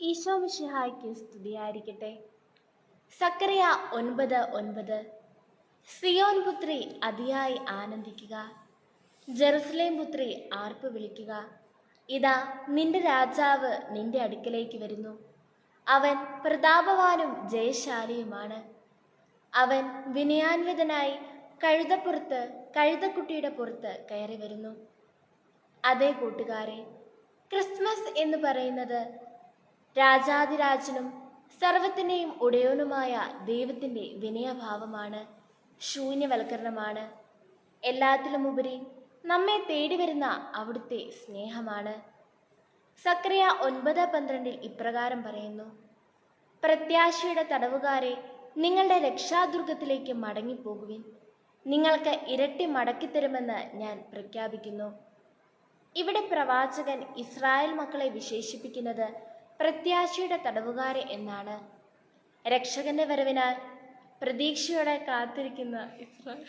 ഈശോ മിശിഹായ്ക്ക് സ്തുതിയായിരിക്കട്ടെ. സക്കറിയ ഒൻപത് ഒൻപത്. സിയോൻ പുത്രി അതിയായി ആനന്ദിക്കുക. ജെറുസലേം പുത്രി ആർപ്പ് വിളിക്കുക. ഇതാ നിന്റെ രാജാവ് നിന്റെ അടുക്കലേക്ക് വരുന്നു. അവൻ പ്രതാപവാനും ജയശാലിയുമാണ്. അവൻ വിനയാൻവിതനായി കഴുതപ്പുറത്ത് കഴുതക്കുട്ടിയുടെ പുറത്ത് കയറി വരുന്നു. അതേ കൂട്ടുകാരെ ക്രിസ്മസ് എന്ന് പറയുന്നത് രാജാതിരാജനും സർവത്തിന്റെയും ഉടയോനുമായ ദൈവത്തിന്റെ വിനയഭാവമാണ് ശൂന്യവൽക്കരണമാണ്. എല്ലാത്തിലുമുപരി നമ്മെ തേടി വരുന്ന അവിടുത്തെ സ്നേഹമാണ്. സക്രിയ ഒൻപത് പന്ത്രണ്ടിൽ ഇപ്രകാരം പറയുന്നു പ്രത്യാശയുടെ തടവുകാരെ നിങ്ങളുടെ രക്ഷാദുർഗത്തിലേക്ക് മടങ്ങിപ്പോകുവിൻ. നിങ്ങൾക്ക് ഇരട്ടി മടക്കിത്തരുമെന്ന് ഞാൻ പ്രഖ്യാപിക്കുന്നു. ഇവിടെ പ്രവാചകൻ ഇസ്രായേൽ മക്കളെ വിശേഷിപ്പിക്കുന്നത് പ്രത്യാശയുടെ തടവുകാരെ എന്നാണ്. രക്ഷകന്റെ വരവിനാൽ പ്രതീക്ഷയോടെ കാത്തിരിക്കുന്ന ഇസ്രായേൽ.